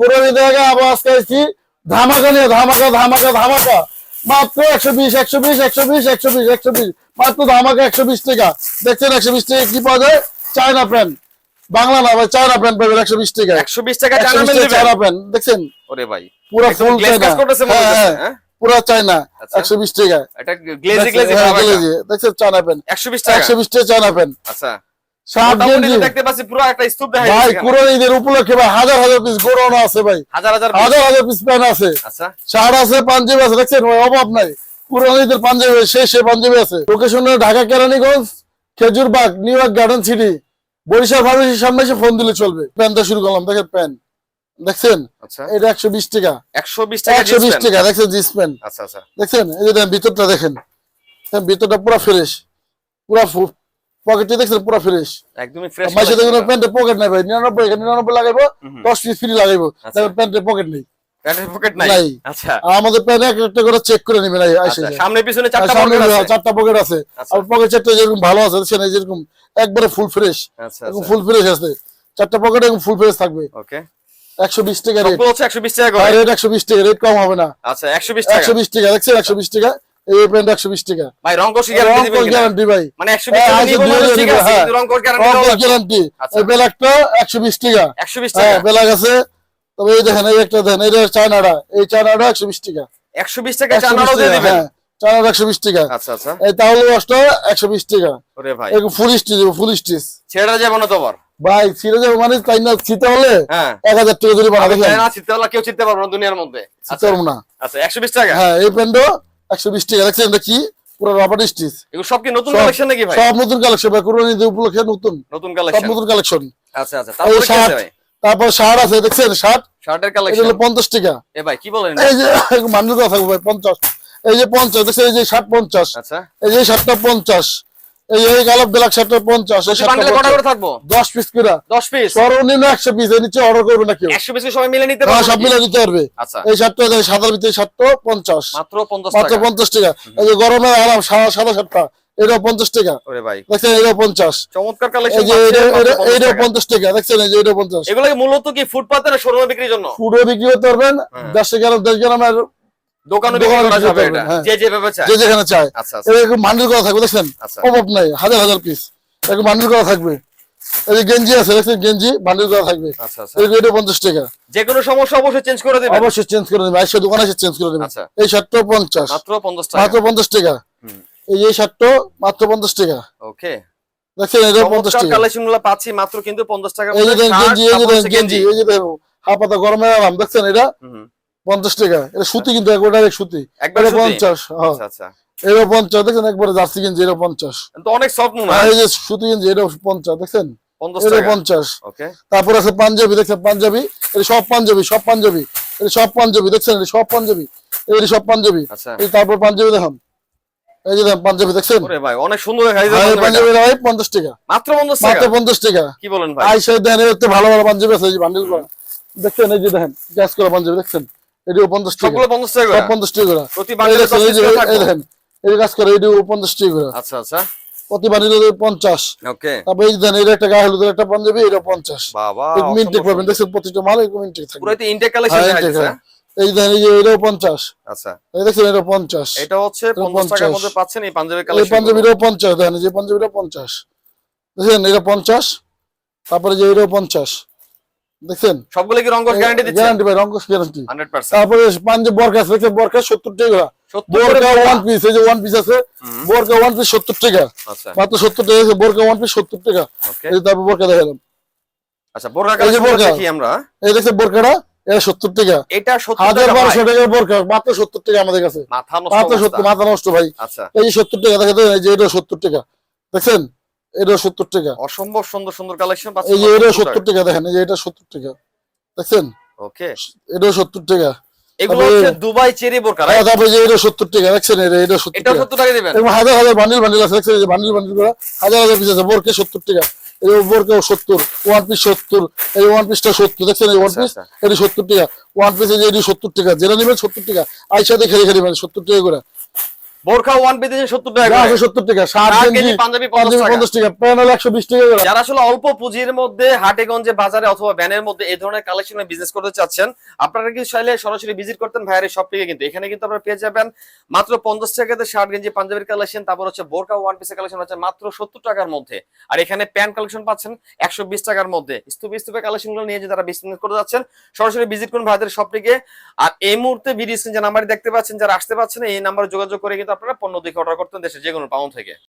পুরোনো জায়গায় আবার আজকে আসছি ধামাকা নিয়ে ধামাকা ধামাকা ধামাকা। মাত্র একশো বিশ একশো বিশ একশো বিশ একশো বিশ একশো বিশ। মাত্র ধামাকা একশো বিশ টাকা। দেখছেন একশো বিশ টাকা কি পাওয়া যায়? চায়না প্যান্ট বাংলা না ভাই চায়না প্যান্ট পাবেন একশো বিশ টাকা একশো বিশ টাকা চায়না প্যান্ট দেখছেন? ওরে ভাই পুরো ফুল হ্যাঁ? পুরো চায়না। একশো বিশ টাকা। দেখছেন চায়না প্যান্ট একশো বিশ টাকা। একশো বিশ টাকা চায়না প্যান্ট আচ্ছা। শার্ট মোটামুটি গেঞ্জি। তো দেখতে পাচ্ছি পুরো একটা স্তূপ দেখা ভাই পুরো ঈদের উপলক্ষে ভাই হাজার হাজার পিস গোড়ানো আছে ভাই। হাজার হাজার হাজার হাজার পিস প্যান্ট আছে। আচ্ছা। শার্ট আছে পাঞ্জাবি আছে দেখছেন ভাই অভাব নাই। পুরো ঈদের পাঞ্জাবি সে সে পাঞ্জাবি আছে। Location Dhaka Keraniganj Khejurbag New York Garden City Barishal ফার্মেসির সামনে এসে ফোন দিলে চলবে। প্যান্টটা শুরু করলাম দেখেন প্যান্ট দেখছেন? আচ্ছা। এটা একশো বিশ টাকা। একশো বিশ টাকা একশো বিশ টাকা দেখছেন জিন্স প্যান্ট আচ্ছা আচ্ছা। দেখছেন? এই যে ভিতরটা দেখেন। দেখেন, ভিতরটা পুরো ফ্রেশ পুরো পকেটে দেখছেন পুরো ফ্রেশ একদমই ফ্রেশ মাসে দেখুন প্যান্টে পকেট নাই ভাই নিরানব্বই এখানে নিরানব্বই লাগাইবো হুম। দশ পিস ফ্রি লাগাইবো। আচ্ছা। দেখেন প্যান্টের পকেট নেই। প্যান্টের পকেট নাই। আচ্ছা। আমাদের প্যান্ট এক একটা করে চেক করে নেবেন আচ্ছা আইসে সামনে পিছনে চারটা পকেট আছে? চারটা পকেট আছে। আচ্ছা। আর পকেট চারটা যেরকম ভালো আছে দেখছেন যেরকম একবারে ফুল ফ্রেশ আচ্ছা আচ্ছা। ফুল ফ্রেশ আছে। চারটা পকেট ফুল ফ্রেশ থাকবে। ওকে একশো বিশ টাকা রেট সবগুলো হচ্ছে একশো বিশ টাকা করে? রেট একশো বিশ টাকা রেট কম হবে না। আচ্ছা একশো বিশ টাকা। একশো বিশ টাকা দেখছেন একশো বিশ টাকা? এই প্যান্ট একশো বিশ টাকা ভাই রং গ্যারান্টি গ্যারান্টি ভাই মানে হ্যাঁ, মানে ঠিক আছে হ্যাঁ। রং গ্যারান্টি গ্যারান্টি আচ্ছা। এই ব্ল্যাকটা একশো বিশ টাকা হ্যাঁ টাকা ব্ল্যাক আছে তবে এই দেখেন এই একটা দেখেন চায়নাটা এই চায়নাটা টাকা একশো বিশ টাকা 120 দিয়ে দিবেন হ্যাঁ চায়নাটা টাকা আচ্ছা আচ্ছা এই তাহলে ওয়াশটা একশো বিশ টাকা ওরে ভাই এরকম ফুল স্টিচ ফুল স্টিচ ছেড়ে যাব না তোমার ভাই ছিঁড়ে যাবে মানে তাই না ছিতে হলে হ্যাঁ এক হাজার টাকা যদি না কেউ পারব না দুনিয়ার মধ্যে ছিতে আচ্ছা পারব না আচ্ছা একশো বিশ টাকা হ্যাঁ এই প্যান্টও একশো বিশ টাকা দেখছেন এটা কি? পুরো রাবার স্টিচ এগুলো সব কি নতুন কালেকশন নাকি ভাই? সব নতুন কালেকশন ভাই কোরবানি ঈদ উপলক্ষে নতুন। নতুন সব নতুন কালেকশন আচ্ছা আচ্ছা তারপরে শার্ট। তারপর শার্ট আছে দেখছেন শার্ট শার্টের কালেকশন হলো পঞ্চাশ টাকা এ ভাই কি বলেন এই যে মানুষ কথা থাকবে ভাই পঞ্চাশ। এই যে পঞ্চাশ দেখছেন এই যে ষাট পঞ্চাশ। আচ্ছা। এই যে ষাটটা পঞ্চাশ। এই এই গালব ব্ল্যাক শার্টটা পঞ্চাশ এই শার্টটা বান্ডেলে কটা করে পঞ্চাশ। থাকব? দশ পিস করে। দশ পিস সর্বনিম্ন একশো পিস এর নিচে অর্ডার করবে না কেউ। একশো পিস সবাই মিলে নিতে হ্যাঁ, পারব সব মিলে নিতে পারবে। আচ্ছা। এই শার্টটা সাদার ভিতরে শার্টটা পঞ্চাশ। মাত্র পঞ্চাশ মাত্র টাকা। পঞ্চাশ টাকা। এই যে গরমে আরাম সাদা সাদা শার্টটা এটাও পঞ্চাশ টাকা। দেখছেন পঞ্চাশ। চমৎকার কালেকশন এটা পঞ্চাশ টাকা। দেখছেন এই যে এটা পঞ্চাশ। এগুলো মূলত কি ফুটপাতে না শোরুমে বিক্রির জন্য? বিক্রি করতে পারবেন হ্যাঁ। দশ গ্রাম দশ গ্রামের দোকানে দোকানে বিক্রি করা যাবে এটা। হ্যাঁ। যে যেভাবে চায়। যে যেখানে চায়। আচ্ছা আচ্ছা। এরকম মান্ডিল করা থাকবে দেখছেন? আচ্ছা। অভাব নাই হাজার হাজার পিস এরকম করা থাকবে। এই যে গেঞ্জি আছে দেখছেন? গেঞ্জি বান্ডিল করা থাকবে। এটা পঞ্চাশ টাকা। যে কোনো সমস্যা অবশ্যই চেঞ্জ করে দেবেন। অবশ্যই চেঞ্জ করে দেবে আইসা দোকানে এসে চেঞ্জ করে দেবে এই শার্টটা পঞ্চাশ। মাত্র পঞ্চাশ মাত্র টাকা পঞ্চাশ টাকা। এই শার্টটা মাত্র পঞ্চাশ টাকা। ওকে দেখছেন? এটা পঞ্চাশ টাকা। কালেকশনগুলো পাচ্ছি মাত্র কিন্তু পঞ্চাশ টাকা এই যে গেঞ্জি এই যে তারপর দেখেন হচ্ছে গেঞ্জি। এই যে হাফাতা গরমে আরাম দেখছেন এটা? পঞ্চাশ টাকা। এটা সুতি কিন্তু একবার ডাইরেক্ট সুতি। একবার? পঞ্চাশ হ্যাঁ। আচ্ছা আচ্ছা। পঞ্চাশ দেখছেন একবারে জার্সি গেঞ্জি এটা পঞ্চাশ। অনেক সফট মনে হয়। এই যে সুতি গেঞ্জি এটা পঞ্চাশ দেখছেন? পঞ্চাশ তারপর আছে পাঞ্জাবি দেখছেন? পাঞ্জাবি এটা সব পাঞ্জাবি সব পাঞ্জাবি। এটা সব পাঞ্জাবি দেখছেন? এটা সব পাঞ্জাবি। এটা সব পাঞ্জাবি। আচ্ছা। তারপর পাঞ্জাবি দেখান। এই যে দেখেন পাঞ্জাবি দেখছেন? ভাই অনেক সুন্দর এই পাঞ্জাবি ভাই পঞ্চাশ টাকা। মাত্র পঞ্চাশ মাত্র টাকা পঞ্চাশ টাকা। কি বলেন ভাই? আইসা দেন ভালো ভালো পাঞ্জাবি আছে এই যে বান্ডিল করা দেখছেন? এই যে দেখেন গ্যাস করা পাঞ্জাবি দেখছেন? এটিও পঞ্চাশ টাকা। পঞ্চাশ টাকা পঞ্চাশ টাকা প্রতি এই বান্ডেলে দেখছেন, এই যে দশ piece করে দেখেন এই কাজ করে এটিও পঞ্চাশ টাকা আচ্ছা আচ্ছা। প্রতি বান্ডিল পঞ্চাশ। ওকে। তারপর এই দেন এটা একটা গায়ে হলুদের একটা পাঞ্জাবি এটা পঞ্চাশ। বাবা পাবেন দেখছেন প্রতিটা মাল এরকম মিনটেক থাকবে। ইনটেক কালেকশন হ্যাঁ, হ্যাঁ। এই যে এই এটাও পঞ্চাশ। আচ্ছা। এই দেখছেন এটা পঞ্চাশ। এটা হচ্ছে পঞ্চাশ টাকার মধ্যে পাচ্ছেন এই পাঞ্জাবি এই পাঞ্জাবিটাও পঞ্চাশ দেখেন যে পাঞ্জাবিটা পঞ্চাশ। এটা পঞ্চাশ। তারপরে যে এটাও পঞ্চাশ। দেখছেন? সবগুলো কি রঙ্গস গ্যারান্টি দিচ্ছে গ্যারান্টি ভাই রঙ্গস গ্যারান্টি হান্ড্রেড পার্সেন্ট। তারপরে পাঞ্জাব বরকা আছে দেখছেন বরকা সত্তর টাকা। বোরকা ওয়ান পিস এই যে ওয়ান পিস আছে। বোরকা ওয়ান পিস সত্তর টাকা। আচ্ছা। মাত্র সত্তর টাকা আছে বোরকা ওয়ান পিস সত্তর টাকা। এই যে তারপর বোরকা দেখালাম। আচ্ছা বোরকা এই যে কালেকশন বোরকা। দেখি আমরা। এই বোরকাটা এটা সত্তর টাকা। এটা সত্তর হাজার টাকা বারোশো ভাই। টাকার বোরকা মাত্র সত্তর টাকা আমাদের কাছে। মাথা নষ্ট মাথা নষ্ট ভাই। আচ্ছা। এই যে সত্তর টাকা দেখেন এই যে এটা সত্তর টাকা। দেখছেন? এটা সত্তর টাকা। অসম্ভব সুন্দর সুন্দর কালেকশন এই যে এটা সত্তর টাকা দেখেন এই যে এটা সত্তর টাকা। দেখছেন? ওকে এটাও সত্তর টাকা। এগুলো হচ্ছে দুবাই চেরি বোরকা আর তারপরে যে এটা সত্তর টাকা দেখছেন? এটা এটা সত্তর এটা টাকা। সত্তর টাকা দিবেন? এরকম হাজার হাজার বান্ডিল বান্ডিল আছে দেখছেন? এই যে বান্ডিল বান্ডিল করা হাজার হাজার পিস আছে বোরকে টাকা। এই বোরকে ওয়ান পিস সত্তর এই ওয়ান পিসটা দেখছেন? এই ওয়ান আচ্ছা, পিস আচ্ছা। এটি টাকা। ওয়ান পিস যে এটি টাকা যেটা নেবেন সত্তর টাকা। আইসা দেখে রেখে নেবেন সত্তর টাকা করে। বোরখা ওয়ান পিস সত্তর টাকা করে। সত্তর টাকা ষাট ষাট কেজি পাঞ্জাবি পঞ্চাশ টাকা। প্যানেল একশো বিশ টাকা যারা আসলে অল্প পুঁজির মধ্যে হাটেগঞ্জে বাজারে অথবা ব্যানের মধ্যে এই ধরনের কালেকশনে বিজনেস করতে চাচ্ছেন আপনারা কি চাইলে সরাসরি ভিজিট করতেন ভাইয়ের এই শপটিকে কিন্তু। এখানে কিন্তু আপনারা পেয়ে যাবেন মাত্র পঞ্চাশ টাকাতে শার্ট গেঞ্জি পাঞ্জাবির কালেকশন তারপর হচ্ছে বোরকা ওয়ান পিসের কালেকশন হচ্ছে মাত্র সত্তর টাকার মধ্যে। আর এখানে প্যান্ট কালেকশন পাচ্ছেন একশো বিশ টাকার মধ্যে। স্তূপে স্তূপে নিয়ে যে তারা বিজনেস করতে যাচ্ছেন সরাসরি ভিজিট করুন ভাইদের শপটিকে আর এই মুহূর্তে ভিডিও স্ক্রিন যে নাম্বার দেখতে পাচ্ছেন যারা আসতে পারছেন এই নাম্বারে যোগাযোগ করে কিন্তু আপনারা পণ্য দিকে অর্ডার করতেন দেশে যে কোনো পাউন্ড থেকে।